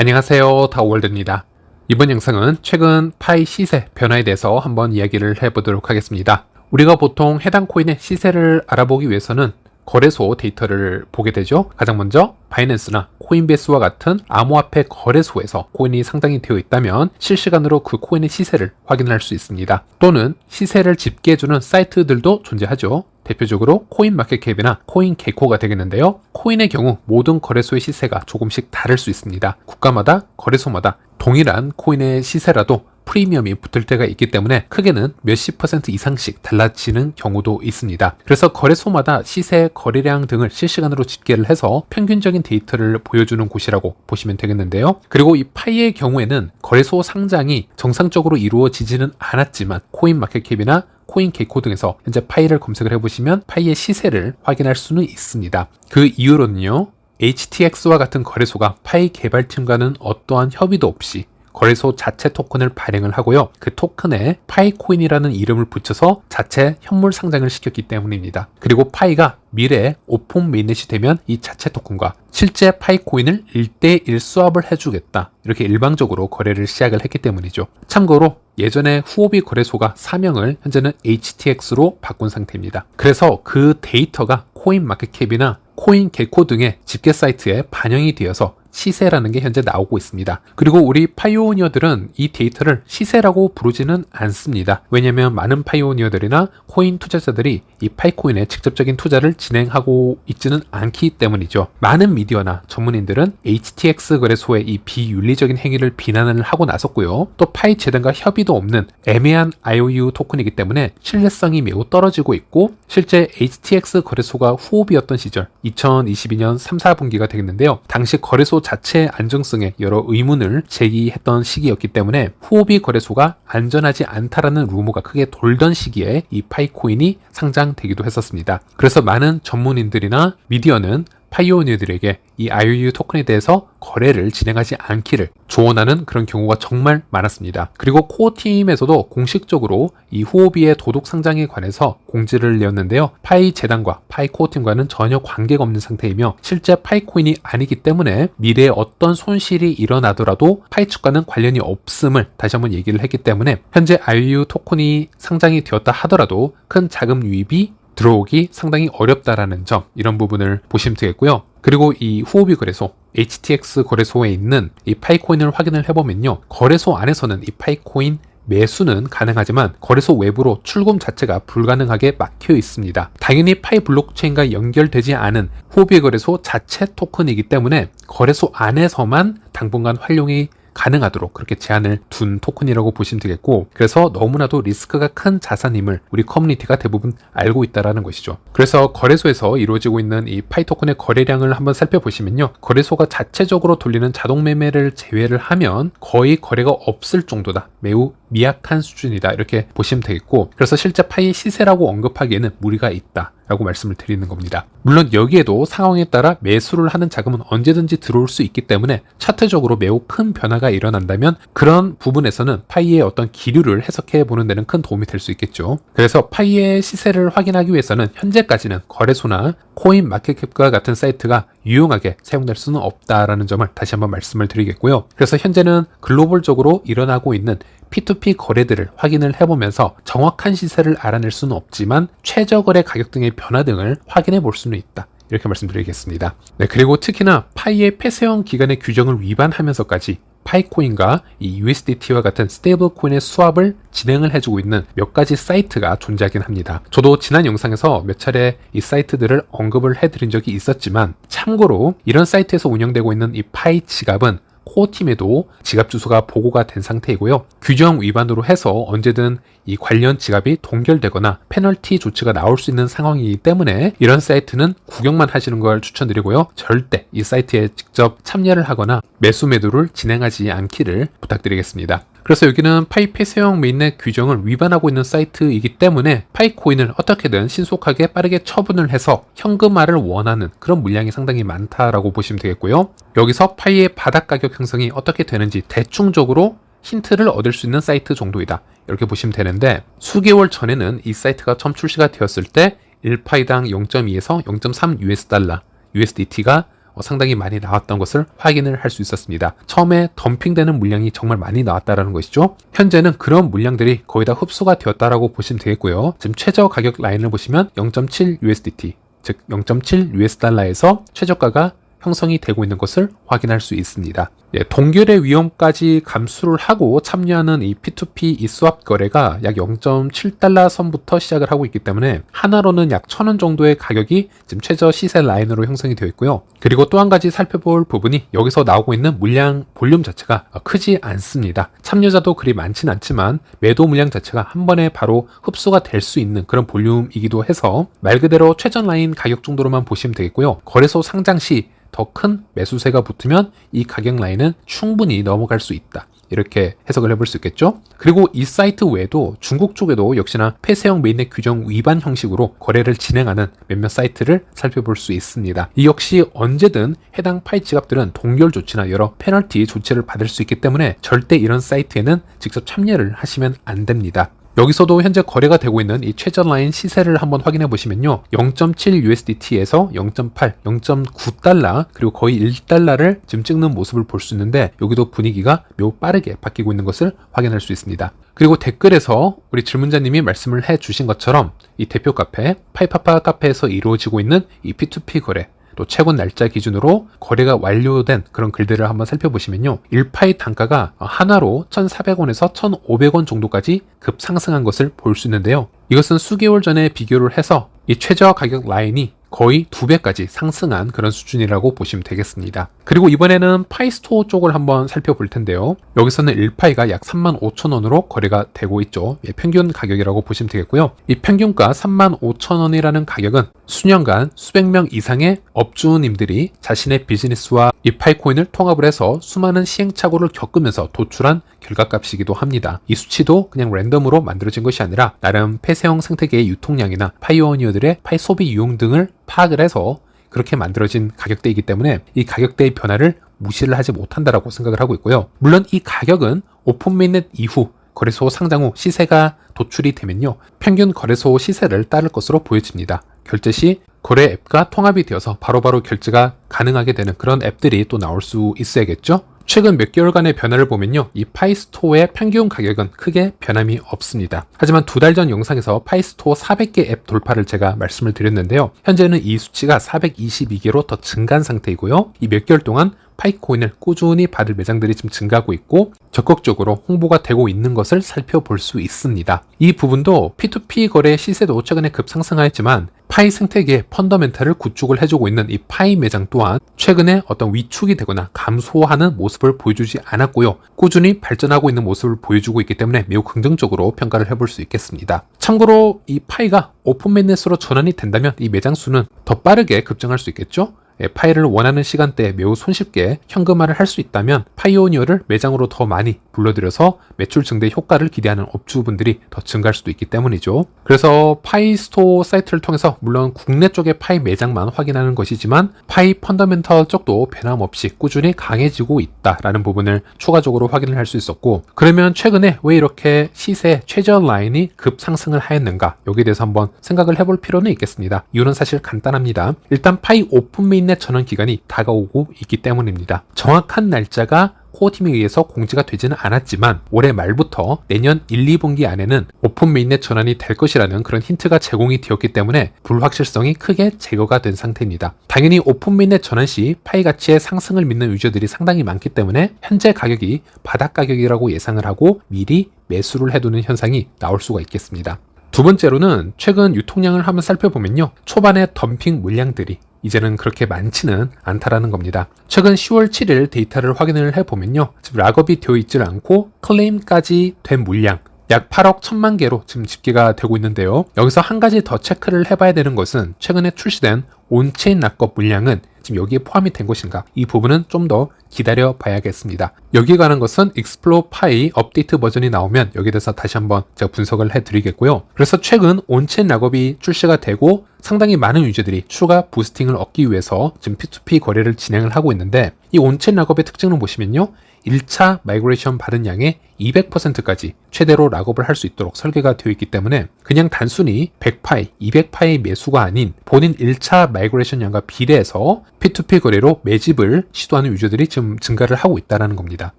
안녕하세요. 다월드입니다. 이번 영상은 최근 파이 시세 변화에 대해서 한번 이야기를 해보도록 하겠습니다. 우리가 보통 해당 코인의 시세를 알아보기 위해서는 거래소 데이터를 보게 되죠. 가장 먼저 바이낸스나 코인베이스와 같은 암호화폐 거래소에서 코인이 상당히 되어 있다면 실시간으로 그 코인의 시세를 확인할 수 있습니다. 또는 시세를 집계해주는 사이트들도 존재하죠. 대표적으로 코인 마켓캡이나 코인 개코가 되겠는데요. 코인의 경우 모든 거래소의 시세가 조금씩 다를 수 있습니다. 국가마다 거래소마다 동일한 코인의 시세라도 프리미엄이 붙을 때가 있기 때문에 크게는 몇십 퍼센트 이상씩 달라지는 경우도 있습니다. 그래서 거래소마다 시세, 거래량 등을 실시간으로 집계를 해서 평균적인 데이터를 보여주는 곳이라고 보시면 되겠는데요. 그리고 이 파이의 경우에는 거래소 상장이 정상적으로 이루어지지는 않았지만 코인 마켓캡이나 코인 개코 등에서 현재 파이를 검색을 해보시면 파이의 시세를 확인할 수는 있습니다. 그 이유로는요. HTX와 같은 거래소가 파이 개발팀과는 어떠한 협의도 없이 거래소 자체 토큰을 발행을 하고요. 그 토큰에 파이코인이라는 이름을 붙여서 자체 현물 상장을 시켰기 때문입니다. 그리고 파이가 미래에 오픈 메인넷이 되면 이 자체 토큰과 실제 파이코인을 1대1 수합을 해주겠다. 이렇게 일방적으로 거래를 시작을 했기 때문이죠. 참고로 예전에 후오비 거래소가 사명을 현재는 HTX로 바꾼 상태입니다. 그래서 그 데이터가 코인 마켓캡이나 코인 개코 등의 집계 사이트에 반영이 되어서 시세라는 게 현재 나오고 있습니다. 그리고 우리 파이오니어들은 이 데이터를 시세라고 부르지는 않습니다. 왜냐하면 많은 파이오니어들이나 코인 투자자들이 이 파이코인에 직접적인 투자를 진행하고 있지는 않기 때문이죠. 많은 미디어나 전문인들은 HTX 거래소의 이 비윤리적인 행위를 비난을 하고 나섰고요. 또 파이 재단과 협의도 없는 애매한 IOU 토큰이기 때문에 신뢰성이 매우 떨어지고 있고 실제 HTX 거래소가 후업이었던 시절 2022년 3, 4분기가 되겠는데요. 당시 거래소 자체의 안정성에 여러 의문을 제기했던 시기였기 때문에 후오비 거래소가 안전하지 않다라는 루머가 크게 돌던 시기에 이 파이코인이 상장되기도 했었습니다. 그래서 많은 전문인들이나 미디어는 파이오니어들에게 이 IOU 토큰에 대해서 거래를 진행하지 않기를 조언하는 그런 경우가 정말 많았습니다. 그리고 코어 팀에서도 공식적으로 이 후오비의 도덕 상장에 관해서 공지를 내었는데요. 파이 재단과 파이 코어 팀과는 전혀 관계가 없는 상태이며 실제 파이 코인이 아니기 때문에 미래에 어떤 손실이 일어나더라도 파이 측과는 관련이 없음을 다시 한번 얘기를 했기 때문에 현재 IOU 토큰이 상장이 되었다 하더라도 큰 자금 유입이 들어오기 상당히 어렵다라는 점 이런 부분을 보시면 되겠고요. 그리고 이 후오비 거래소 HTX 거래소에 있는 이 파이코인을 확인을 해보면요. 거래소 안에서는 이 파이코인 매수는 가능하지만 거래소 외부로 출금 자체가 불가능하게 막혀 있습니다. 당연히 파이 블록체인과 연결되지 않은 후오비 거래소 자체 토큰이기 때문에 거래소 안에서만 당분간 활용이 가능하도록 그렇게 제한을 둔 토큰이라고 보시면 되겠고 그래서 너무나도 리스크가 큰 자산임을 우리 커뮤니티가 대부분 알고 있다라는 것이죠. 그래서 거래소에서 이루어지고 있는 이 파이 토큰의 거래량을 한번 살펴보시면요. 거래소가 자체적으로 돌리는 자동 매매를 제외를 하면 거의 거래가 없을 정도다. 매우 미약한 수준이다. 이렇게 보시면 되겠고 그래서 실제 파이 시세라고 언급하기에는 무리가 있다. 라고 말씀을 드리는 겁니다. 물론 여기에도 상황에 따라 매수를 하는 자금은 언제든지 들어올 수 있기 때문에 차트적으로 매우 큰 변화가 일어난다면 그런 부분에서는 파이의 어떤 기류를 해석해 보는 데는 큰 도움이 될 수 있겠죠. 그래서 파이의 시세를 확인하기 위해서는 현재까지는 거래소나 코인 마켓캡과 같은 사이트가 유용하게 사용될 수는 없다라는 점을 다시 한번 말씀을 드리겠고요. 그래서 현재는 글로벌적으로 일어나고 있는 P2P 거래들을 확인을 해보면서 정확한 시세를 알아낼 수는 없지만 최저 거래 가격 등의 변화 등을 확인해 볼 수는 있다. 이렇게 말씀드리겠습니다. 네, 그리고 특히나 파이의 폐쇄형 기간의 규정을 위반하면서까지 파이코인과 이 USDT와 같은 스테이블 코인의 수합을 진행을 해주고 있는 몇 가지 사이트가 존재하긴 합니다. 저도 지난 영상에서 몇 차례 이 사이트들을 언급을 해드린 적이 있었지만 참고로 이런 사이트에서 운영되고 있는 이 파이 지갑은 코어팀에도 지갑 주소가 보고가 된 상태이고요. 규정 위반으로 해서 언제든 이 관련 지갑이 동결되거나 페널티 조치가 나올 수 있는 상황이기 때문에 이런 사이트는 구경만 하시는 걸 추천드리고요. 절대 이 사이트에 직접 참여를 하거나 매수 매도를 진행하지 않기를 부탁드리겠습니다. 그래서 여기는 파이 폐쇄형 메인넷 규정을 위반하고 있는 사이트이기 때문에 파이 코인을 어떻게든 신속하게 빠르게 처분을 해서 현금화를 원하는 그런 물량이 상당히 많다라고 보시면 되겠고요. 여기서 파이의 바닥 가격 형성이 어떻게 되는지 대충적으로 힌트를 얻을 수 있는 사이트 정도이다. 이렇게 보시면 되는데 수개월 전에는 이 사이트가 처음 출시가 되었을 때 1파이당 0.2에서 0.3 US 달러, USDT가 어, 상당히 많이 나왔던 것을 확인을 할 수 있었습니다. 처음에 덤핑되는 물량이 정말 많이 나왔다라는 것이죠. 현재는 그런 물량들이 거의 다 흡수가 되었다라고 보시면 되겠고요. 지금 최저 가격 라인을 보시면 0.7 USDT, 즉 0.7 US 달러에서 최저가가 형성이 되고 있는 것을 확인할 수 있습니다. 예, 동결의 위험까지 감수를 하고 참여하는 이 P2P 이 스왑 거래가 약 0.7달러 선부터 시작을 하고 있기 때문에 하나로는 약 1000원 정도의 가격이 지금 최저 시세 라인으로 형성이 되어 있고요. 그리고 또 한 가지 살펴볼 부분이 여기서 나오고 있는 물량 볼륨 자체가 크지 않습니다. 참여자도 그리 많진 않지만 매도 물량 자체가 한 번에 바로 흡수가 될 수 있는 그런 볼륨이기도 해서 말 그대로 최전 라인 가격 정도로만 보시면 되겠고요. 거래소 상장 시 더 큰 매수세가 붙으면 이 가격 라인 은 충분히 넘어갈 수 있다. 이렇게 해석을 해볼 수 있겠죠. 그리고 이 사이트 외에도 중국 쪽에도 역시나 폐쇄형 메인넷 규정 위반 형식으로 거래를 진행하는 몇몇 사이트를 살펴볼 수 있습니다. 이 역시 언제든 해당 파이 지갑들은 동결 조치나 여러 페널티 조치를 받을 수 있기 때문에 절대 이런 사이트에는 직접 참여를 하시면 안 됩니다. 여기서도 현재 거래가 되고 있는 이 최저 라인 시세를 한번 확인해 보시면요. 0.7 USDT에서 0.8, 0.9달러 그리고 거의 1달러를 지금 찍는 모습을 볼 수 있는데 여기도 분위기가 매우 빠르게 바뀌고 있는 것을 확인할 수 있습니다. 그리고 댓글에서 우리 질문자님이 말씀을 해 주신 것처럼 이 대표 카페 파이파파 카페에서 이루어지고 있는 이 P2P 거래 또 채권 날짜 기준으로 거래가 완료된 그런 글들을 한번 살펴보시면요. 1파이 단가가 하나로 1,400원에서 1,500원 정도까지 급상승한 것을 볼 수 있는데요. 이것은 수개월 전에 비교를 해서 이 최저 가 격 라인이 거의 두 배까지 상승한 그런 수준이라고 보시면 되겠습니다. 그리고 이번에는 파이스토어 쪽을 한번 살펴볼 텐데요. 여기서는 1파이가 약 35,000원으로 거래가 되고 있죠. 예, 평균 가격이라고 보시면 되겠고요. 이 평균가 35,000원이라는 가격은 수년간 수백 명 이상의 업주님들이 자신의 비즈니스와 이 파이코인을 통합을 해서 수많은 시행착오를 겪으면서 도출한 결과값이기도 합니다. 이 수치도 그냥 랜덤으로 만들어진 것이 아니라 나름 폐쇄형 생태계의 유통량이나 파이오니어들의 파이 소비 유용 등을 파악을 해서 그렇게 만들어진 가격대이기 때문에 이 가격대의 변화를 무시를 하지 못한다라고 생각을 하고 있고요. 물론 이 가격은 오픈 메인넷 이후 거래소 상장 후 시세가 도출이 되면요. 평균 거래소 시세를 따를 것으로 보여집니다. 결제 시 거래 앱과 통합이 되어서 바로바로 결제가 가능하게 되는 그런 앱들이 또 나올 수 있어야겠죠? 최근 몇 개월간의 변화를 보면요. 이 파이스토어의 평균 가격은 크게 변함이 없습니다. 하지만 두 달 전 영상에서 파이스토어 400개 앱 돌파를 제가 말씀을 드렸는데요. 현재는 이 수치가 422개로 더 증가한 상태이고요. 이 몇 개월 동안 파이코인을 꾸준히 받을 매장들이 지금 증가하고 있고 적극적으로 홍보가 되고 있는 것을 살펴볼 수 있습니다. 이 부분도 P2P 거래 시세도 최근에 급상승하였지만 파이 생태계의 펀더멘탈을 구축을 해주고 있는 이 파이 매장 또한 최근에 어떤 위축이 되거나 감소하는 모습을 보여주지 않았고요. 꾸준히 발전하고 있는 모습을 보여주고 있기 때문에 매우 긍정적으로 평가를 해볼 수 있겠습니다. 참고로 이 파이가 오픈 매넷으로 전환이 된다면 이 매장 수는 더 빠르게 급증할 수 있겠죠? 예, 파이를 원하는 시간대에 매우 손쉽게 현금화를 할 수 있다면 파이오니어를 매장으로 더 많이 불러들여서 매출 증대 효과를 기대하는 업주분들이 더 증가할 수도 있기 때문이죠. 그래서 파이 스토어 사이트를 통해서 물론 국내 쪽의 파이 매장만 확인하는 것이지만 파이 펀더멘털 쪽도 변함없이 꾸준히 강해지고 있다라는 부분을 추가적으로 확인을 할 수 있었고 그러면 최근에 왜 이렇게 시세 최저 라인이 급상승을 하였는가 여기에 대해서 한번 생각을 해볼 필요는 있겠습니다. 이유는 사실 간단합니다. 일단 파이 오픈 메인 인터넷 전원 기간이 다가오고 있기 때문입니다. 정확한 날짜가 코어팀에 의해서 공지가 되지는 않았지만 올해 말부터 내년 1, 2분기 안에는 오픈 메인넷 전환이 될 것이라는 그런 힌트가 제공이 되었기 때문에 불확실성이 크게 제거가 된 상태입니다. 당연히 오픈 메인넷 전환 시 파이 가치의 상승을 믿는 유저들이 상당히 많기 때문에 현재 가격이 바닥 가격이라고 예상을 하고 미리 매수를 해두는 현상이 나올 수가 있겠습니다. 두 번째로는 최근 유통량을 한번 살펴보면요. 초반에 덤핑 물량들이 이제는 그렇게 많지는 않다라는 겁니다. 최근 10월 7일 데이터를 확인을 해보면요. 지금 락업이 되어 있질 않고 클레임까지 된 물량 약 8억 1천만 개로 지금 집계가 되고 있는데요. 여기서 한 가지 더 체크를 해봐야 되는 것은 최근에 출시된 온체인 락업 물량은 지금 여기에 포함이 된 것인가 이 부분은 좀 더 기다려 봐야겠습니다. 여기에 관한 것은 익스플로 파이 업데이트 버전이 나오면 여기에 대해서 다시 한번 제가 분석을 해드리겠고요. 그래서 최근 온체인 락업이 출시가 되고 상당히 많은 유저들이 추가 부스팅을 얻기 위해서 지금 P2P 거래를 진행을 하고 있는데 이 온체인 락업의 특징을 보시면요. 1차 마이그레이션 받은 양의 200%까지 최대로 락업을 할 수 있도록 설계가 되어 있기 때문에 그냥 단순히 100파이, 200파이 매수가 아닌 본인 1차 마이그레이션 양과 비례해서 P2P 거래로 매집을 시도하는 유저들이 지금 증가를 하고 있다는 겁니다.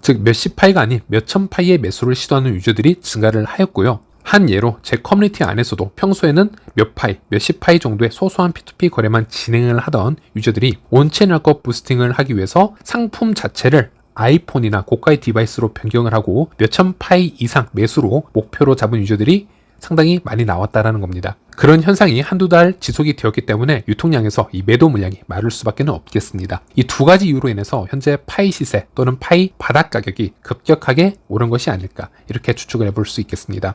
즉 몇십 파이가 아닌 몇천 파이의 매수를 시도하는 유저들이 증가를 하였고요. 한 예로 제 커뮤니티 안에서도 평소에는 몇 파이, 몇십 파이 정도의 소소한 P2P 거래만 진행을 하던 유저들이 온체널급 부스팅을 하기 위해서 상품 자체를 아이폰이나 고가의 디바이스로 변경을 하고 몇천 파이 이상 매수로 목표로 잡은 유저들이 상당히 많이 나왔다라는 겁니다. 그런 현상이 한두 달 지속이 되었기 때문에 유통량에서 이 매도 물량이 마를 수밖에 없겠습니다. 이 두 가지 이유로 인해서 현재 파이 시세 또는 파이 바닥 가격이 급격하게 오른 것이 아닐까 이렇게 추측을 해볼 수 있겠습니다.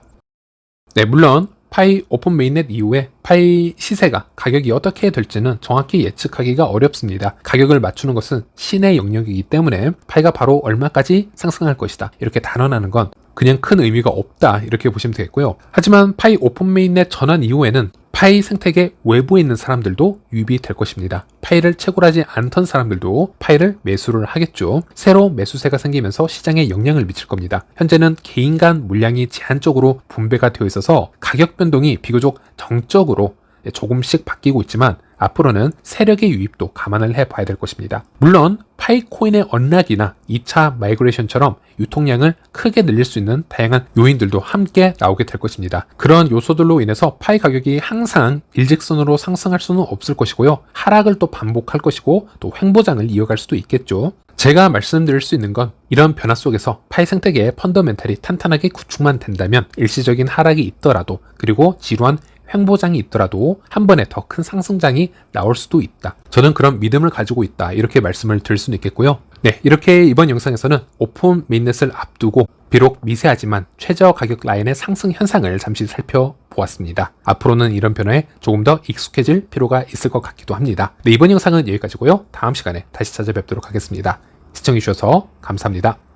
네, 물론 파이 오픈 메인넷 이후에 파이 시세가 가격이 어떻게 될지는 정확히 예측하기가 어렵습니다. 가격을 맞추는 것은 신의 영역이기 때문에 파이가 바로 얼마까지 상승할 것이다. 이렇게 단언하는 건 그냥 큰 의미가 없다. 이렇게 보시면 되겠고요. 하지만 파이 오픈 메인넷 전환 이후에는 파이 생태계 외부에 있는 사람들도 유입이 될 것입니다. 파이를 채굴하지 않던 사람들도 파이를 매수를 하겠죠. 새로 매수세가 생기면서 시장에 영향을 미칠 겁니다. 현재는 개인 간 물량이 제한적으로 분배가 되어 있어서 가격 변동이 비교적 정적으로 조금씩 바뀌고 있지만 앞으로는 세력의 유입도 감안을 해 봐야 될 것입니다. 물론 파이코인의 언락이나 2차 마이그레이션처럼 유통량을 크게 늘릴 수 있는 다양한 요인들도 함께 나오게 될 것입니다. 그런 요소들로 인해서 파이 가격이 항상 일직선으로 상승할 수는 없을 것이고요. 하락을 또 반복할 것이고 또 횡보장을 이어갈 수도 있겠죠. 제가 말씀드릴 수 있는 건 이런 변화 속에서 파이 생태계의 펀더멘탈이 탄탄하게 구축만 된다면 일시적인 하락이 있더라도 그리고 지루한 횡보장이 있더라도 한 번에 더 큰 상승장이 나올 수도 있다. 저는 그런 믿음을 가지고 있다. 이렇게 말씀을 드릴 수는 있겠고요. 네, 이렇게 이번 영상에서는 오픈 메인넷을 앞두고 비록 미세하지만 최저 가격 라인의 상승 현상을 잠시 살펴보았습니다. 앞으로는 이런 변화에 조금 더 익숙해질 필요가 있을 것 같기도 합니다. 네, 이번 영상은 여기까지고요. 다음 시간에 다시 찾아뵙도록 하겠습니다. 시청해주셔서 감사합니다.